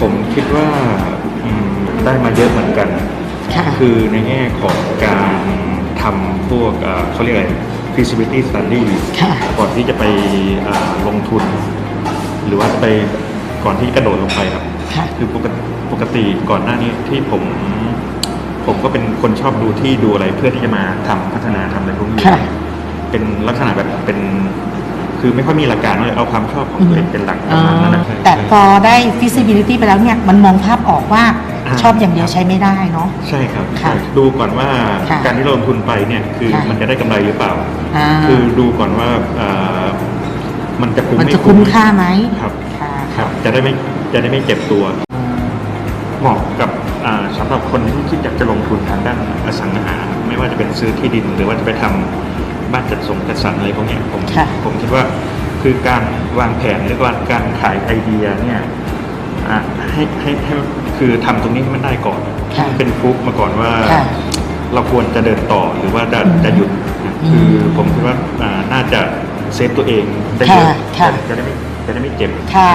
ผมคิดว่าอืมได้มาเยอะเหมือนกันค่ะคือในแง่ของการทำพวกเอ่อเขาเรียกอะไร feasibility study ค่ะก่อนที่จะไปเอ่อลงทุน หรือว่าไปก่อนที่จะกระโดดลงไปครับค่ะคือปกติปกติก่อนหน้านี้ที่ผม ผมก็เป็นคนชอบดูที่ดูอะไรเพื่อที่จะมาทำพัฒนาทำอะไรพวกนี้ค่ะเป็นลักษณะแบบเป็น คือไม่ค่อยมีหลักการเลยเอาความชอบของตัวเองเป็นหลักปอ๋ระอมาณนั้นนะใช่แต่ใช่พอได้ feasibility ไปแล้วเนี่ยมันมองภาพออกว่าอ่าชอบอย่างเดียวใช้ไม่ได้เนาะใช่ครับค่ะใช่ดูก่อนว่าค่ะการที่เราลงทุนไปเนี่ยคือค่ะมันจะได้กำไรหรือเปล่าอ่า คือดูก่อนว่าเอ่อมันจะคุ้มมันไม่จะคุ้มค่าไหมครับค่ะครับ จะได้ไม่จะได้ไม่เจ็บตัวเหมาะกับอ่าสำหรับคนที่คิดอยากจะลงทุนทางด้านอสังหา ไม่ว่าจะเป็นซื้อที่ดินหรือว่าจะไปทำบ้านจัด สงจัดสรรอะไรพวกเนี้ยผมค่ะผมคิดว่าคือการวางแผนหรือว่าการขายไอเดียเนี่ยอะให้ให้ให้คือทำตรงนี้ให้มันได้ก่อนค่ะเป็นฟลุกมาก่อนว่าค่ะเราควรจะเดินต่อหรือว่าจะอืมจะหยุดนะอืมคือผมคิดว่าอ่าน่าจะเซฟตัวเองได้เยอะค่ะค่ะจะจะได้ไม่จะได้ไม่เจ็บค่ะ